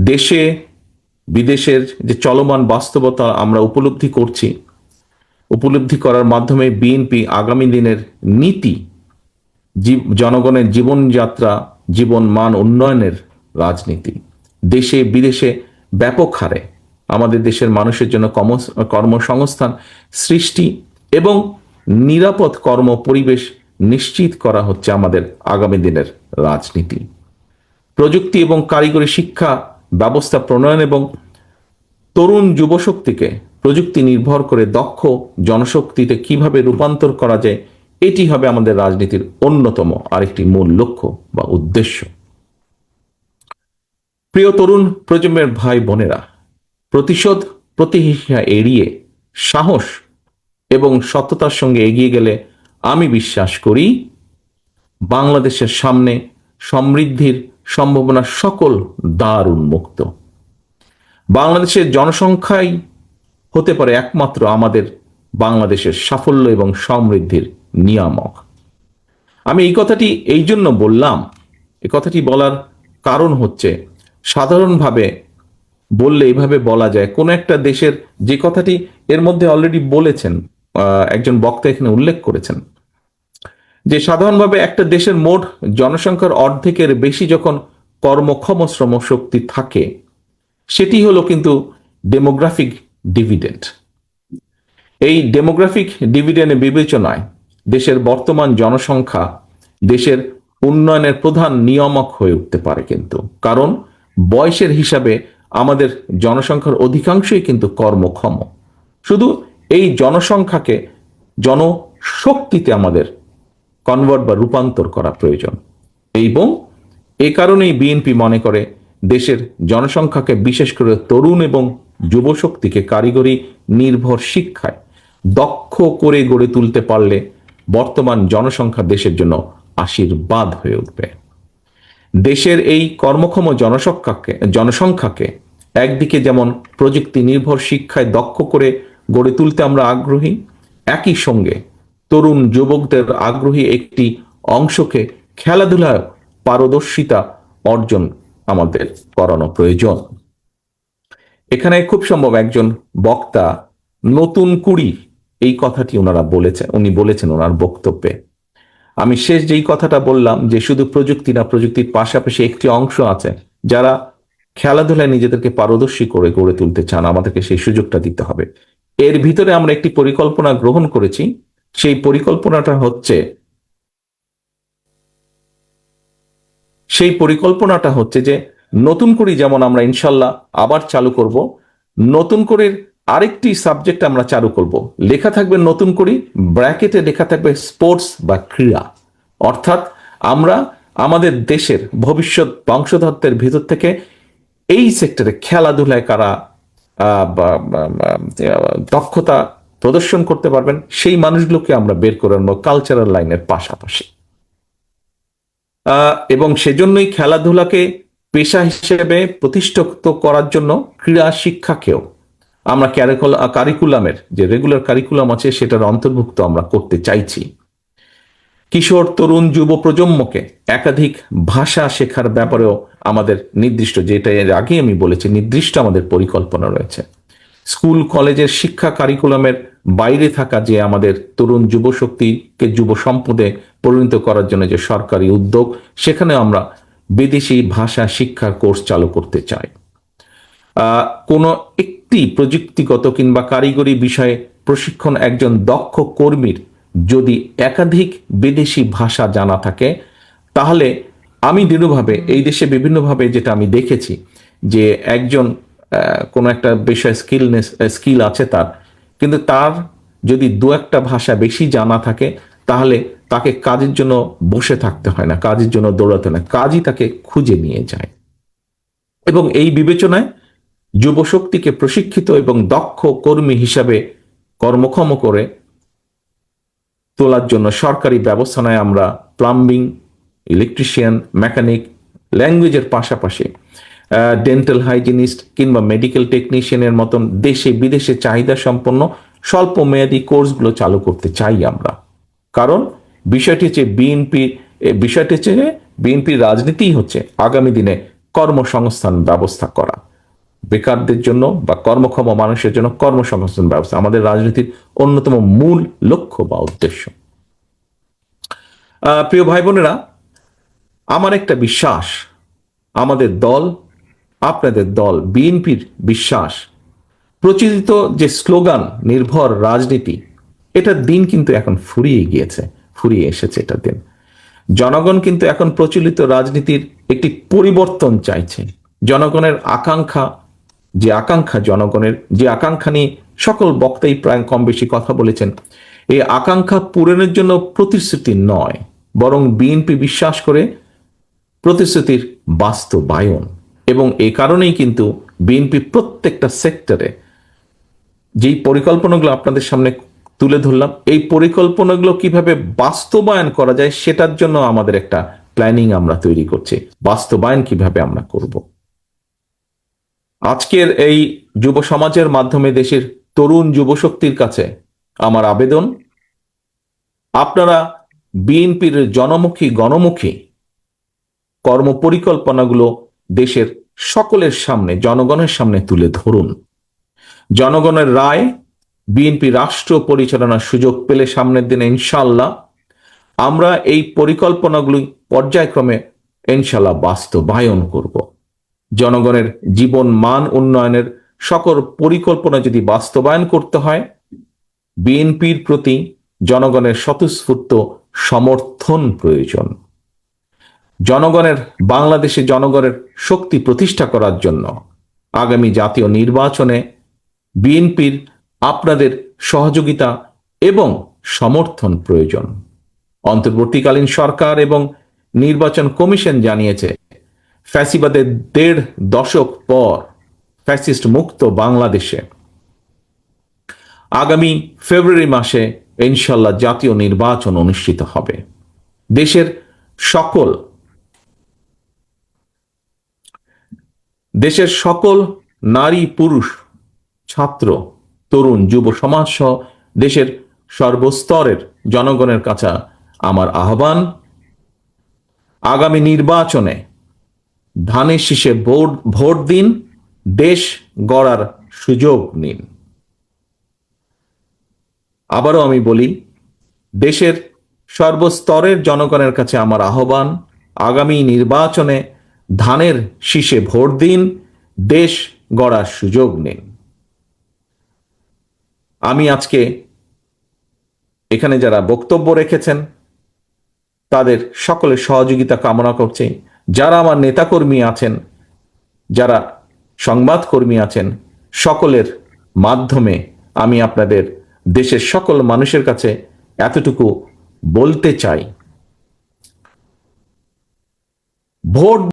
দেশে, বিদেশের যে চলমান বাস্তবতা আমরা উপলব্ধি করছি, উপলব্ধি করার মাধ্যমে বিএনপি আগামী দিনের নীতি জনগণের জীবনযাত্রা, জীবন মান উন্নয়নের রাজনীতি। দেশে, বিদেশে ব্যাপক হারে আমাদের দেশের মানুষের জন্য কর্ম- কর্মসংস্থান সৃষ্টি এবং নিরাপদ কর্ম পরিবেশ নিশ্চিত করা হচ্ছে আমাদের আগামী দিনের রাজনীতি। প্রযুক্তি এবং কারিগরি শিক্ষা ব্যবস্থা প্রণয়ন এবং তরুণ যুবশক্তিকে প্রযুক্তি নির্ভর করে দক্ষ জনশক্তিতে কীভাবে রূপান্তর করা যায়, এটি হবে আমাদের রাজনীতির অন্যতম আরেকটি মূল লক্ষ্য বা উদ্দেশ্য। প্রিয় তরুণ প্রজন্মের ভাই বোনেরা, প্রতিশোধ, প্রতিহিংসা এড়িয়ে সাহস এবং সততার সঙ্গে এগিয়ে গেলে আমি বিশ্বাস করি, বাংলাদেশের সামনে সমৃদ্ধির সম্ভাবনা সকল দ্বার উন্মুক্ত বাংলাদেশের জনসংখ্যাই হতে পারে একমাত্র আমাদের বাংলাদেশের সাফল্য এবং সমৃদ্ধির নিয়ামক। আমি এই কথাটি এই জন্য বললাম, এই কথাটি বলার কারণ হচ্ছে, সাধারণভাবে বললে এইভাবে বলা যায়, কোন একটা দেশের যে কথাটি এর মধ্যে অলরেডি বলেছেন একজন বক্তা এখানে উল্লেখ করেছেন যে সাধারণভাবে একটা দেশের মোট জনসংখ্যার অর্ধেকের বেশি যখন কর্মক্ষম শ্রম শক্তি থাকে, সেটি হলো কিন্তু ডেমোগ্রাফিক ডিভিডেন্ড এই ডেমোগ্রাফিক ডিভিডেন্ডের বিবেচনায় দেশের বর্তমান জনসংখ্যা দেশের উন্নয়নের প্রধান নিয়ামক হয়ে উঠতে পারে কিন্তু। কারণ বয়সের হিসাবে আমাদের জনসংখ্যার অধিকাংশই কিন্তু কর্মক্ষম। শুধু এই জনসংখ্যাকে, জনশক্তিতে আমাদের কনভার্ট বা রূপান্তর করা প্রয়োজন। এবং এ কারণেই বিএনপি মনে করে দেশের জনসংখ্যাকে বিশেষ করে তরুণ এবং যুবশক্তিকে কারিগরি নির্ভর শিক্ষায় দক্ষ করে গড়ে তুলতে পারলে বর্তমান জনসংখ্যা দেশের জন্য আশীর্বাদ হয়ে উঠবে। দেশের এই কর্মক্ষম জনসংখ্যাকে জনসংখ্যাকে একদিকে যেমন প্রযুক্তি নির্ভর শিক্ষায় দক্ষ করে গড়ে তুলতে আমরা আগ্রহী, একই সঙ্গে তরুণ যুবকদের আগ্রহী একটি অংশকে খেলাধুলায় পারদর্শিতা অর্জন আমাদের করানো প্রয়োজন। এখানে খুব সম্ভব একজন বক্তা, নতুন কুড়ি, এই কথাটি ওনারা বলেছেন, উনি বলেছেন ওনার বক্তব্যে। আমি শেষ যেই কথাটা বললাম যে শুধু প্রযুক্তি না, প্রযুক্তির পাশাপাশি একটি অংশ আছে, যারা খেলাধুলায় নিজেদেরকে পারদর্শী করে গড়ে তুলতে চান, আমাদেরকে সেই সুযোগটা দিতে হবে। এর ভিতরে আমরা একটি পরিকল্পনা গ্রহণ করেছি সেই পরিকল্পনাটা হচ্ছে, সেই পরিকল্পনাটা হচ্ছে যে নতুন করে যেমন আমরা ইনশাল্লাহ আবার চালু করব, নতুন করে আরেকটি সাবজেক্ট আমরা চালু করব। লেখা থাকবে নতুন করে, ব্র্যাকেটে লেখা থাকবে স্পোর্টস বা ক্রীড়া। অর্থাৎ আমরা আমাদের দেশের ভবিষ্যৎ বংশধরদের ভিতর থেকে এই সেক্টরে খেলাধুলায় কারা দক্ষতা প্রদর্শন করতে পারবেন, সেই মানুষগুলোকে আমরা বের করে আনব কালচারাল লাইনের পাশাপাশি। এবং সেজন্যই খেলাধুলাকে পেশা হিসেবে প্রতিষ্ঠিত করার জন্য ক্রীড়া শিক্ষাকেও আমরা কারিকুলামের যে রেগুলার কারিকুলাম আছে, সেটার অন্তর্ভুক্ত আমরা করতে চাইছি। কিশোর, তরুণ, যুব প্রজন্মকে একাধিক ভাষা শেখার ব্যাপারেও আমাদের নির্দিষ্ট, যেটা এর আগে আমি বলেছি, নির্দিষ্ট আমাদের পরিকল্পনা রয়েছে। স্কুল, কলেজের শিক্ষা কারিকুলামের বাইরে থাকা যে আমাদের তরুণ যুব শক্তিকে যুব সম্পদে পরিণত করার জন্য যে সরকারি উদ্যোগ, সেখানে আমরা বিদেশি ভাষা শিক্ষার কোর্স চালু করতে চাই। কোনো একটি প্রযুক্তিগত কিংবা কারিগরি বিষয়ে প্রশিক্ষণ একজন দক্ষ কর্মীর যদি একাধিক বিদেশি ভাষা জানা থাকে, তাহলে আমি দৃঢ়ভাবে এই দেশে বিভিন্নভাবে যেটা আমি দেখেছি যে একজন কোনো একটা বিষয় স্কিলনেস স্কিল আছে তার। কিন্তু তার যদি দু একটা ভাষা বেশি জানা থাকে, তাহলে তাকে কাজের জন্য বসে থাকতে হয় না, কাজের জন্য দৌড়াতে না, কাজই তাকে খুঁজে নিয়ে যায়। এবং এই বিবেচনায় যুবশক্তিকে প্রশিক্ষিত এবং দক্ষ কর্মী হিসাবে কর্মক্ষম করে তোলার জন্য সরকারি ব্যবস্থায় আমরা প্লাম্বিং ইলেকট্রিশিয়ান মেকানিক ল্যাঙ্গুয়েজের পাশাপাশি ডেন্টাল হাইজিনিস্ট কিংবা মেডিকেল টেকনিশিয়ানের মতন দেশে বিদেশে চাহিদা সম্পন্ন স্বল্প মেয়াদী কোর্সগুলো চালু করতে চাই আমরা। কারণ বিষয়টি হচ্ছে বিএনপি বিষয়টি হচ্ছে বিএনপির রাজনীতিই হচ্ছে আগামী দিনে কর্মসংস্থান ব্যবস্থা করা। বেকারদের জন্য বা কর্মক্ষম মানুষের জন্য কর্মসংস্থান ব্যবস্থা আমাদের রাজনীতির অন্যতম মূল লক্ষ্য বা উদ্দেশ্য। প্রিয় ভাই বোনেরা, আমার একটা বিশ্বাস, আমাদের দল আপনাদের দল, বিএনপির বিশ্বাস। প্রচলিত যে স্লোগান, নির্ভর রাজনীতি এটার দিন কিন্তু এখন ফুরিয়ে গিয়েছে, ফুরিয়ে এসেছে এটার দিন। জনগণ কিন্তু এখন প্রচলিত রাজনীতির একটি পরিবর্তন চাইছে। জনগণের আকাঙ্ক্ষা, যে আকাঙ্ক্ষা জনগণের, যে আকাঙ্ক্ষা নিয়ে সকল বক্তাই প্রায় কম বেশি কথা বলেছেন, এই আকাঙ্ক্ষা পূরণের জন্য প্রতিশ্রুতি নয়, বরং বিএনপি বিশ্বাস করে প্রতিশ্রুতির বাস্তবায়ন। এবং এ কারণেই কিন্তু বিএনপি প্রত্যেকটা সেক্টরে যেই পরিকল্পনাগুলো আপনাদের সামনে তুলে ধরলাম, এই পরিকল্পনাগুলো কীভাবে বাস্তবায়ন করা যায় সেটার জন্য আমাদের একটা প্ল্যানিং আমরা তৈরি করছি। বাস্তবায়ন কীভাবে আমরা করব। আজকের এই যুব সমাজের মাধ্যমে দেশের তরুণ যুবশক্তির কাছে আমার আবেদন। আপনারা বিএনপির জনমুখী, গণমুখী কর্মপরিকল্পনাগুলো দেশের সকলের সামনে, জনগণের সামনে তুলে ধরুন। জনগণের রায়, বিএনপি রাষ্ট্র পরিচালনার সুযোগ পেলে সামনের দিনে ইনশাল্লাহ আমরা এই পরিকল্পনাগুলি পর্যায়ক্রমে ইনশাল্লাহ বাস্তবায়ন করব। জনগণের জীবন মান উন্নয়নের সকল পরিকল্পনা যদি বাস্তবায়ন করতে হয়, বিএনপির প্রতি জনগণের স্বতঃস্ফূর্ত সমর্থন প্রয়োজন। জনগণের, বাংলাদেশে জনগণের শক্তি প্রতিষ্ঠা করার জন্য আগামী জাতীয় নির্বাচনে বিএনপির আপনাদের সহযোগিতা এবং সমর্থন প্রয়োজন। অন্তর্বর্তীকালীন সরকার এবং নির্বাচন কমিশন জানিয়েছে, ফ্যাসিবাদের দেড় দশক পর ফ্যাসিস্ট মুক্ত বাংলাদেশে। আগামী ফেব্রুয়ারি মাসে ইনশাল্লাহ জাতীয় নির্বাচন অনুষ্ঠিত হবে। দেশের সকল দেশের সকল নারী, পুরুষ, ছাত্র, তরুণ, যুব সমাজ সহ দেশের সর্বস্তরের জনগণের কাছে আমার আহ্বান, আগামী নির্বাচনে ধানের শীষে ভোট ভোট দিন, দেশ গড়ার সুযোগ নিন। আবারও আমি বলি, দেশের সর্বস্তরের জনগণের কাছে আমার আহ্বান, আগামী নির্বাচনে ধানের শীষে ভোট দিন, দেশ গড়ার সুযোগ নিন আমি আজকে এখানে যারা বক্তব্য রেখেছেন, তাদের সকলের সহযোগিতা কামনা করছি। যারা আমার নেতাকর্মী আছেন, যারা সংবাদকর্মী আছেন, সকলের মাধ্যমে আমি আপনাদের দেশের সকল মানুষের কাছে এতটুকু বলতে চাই। ভোট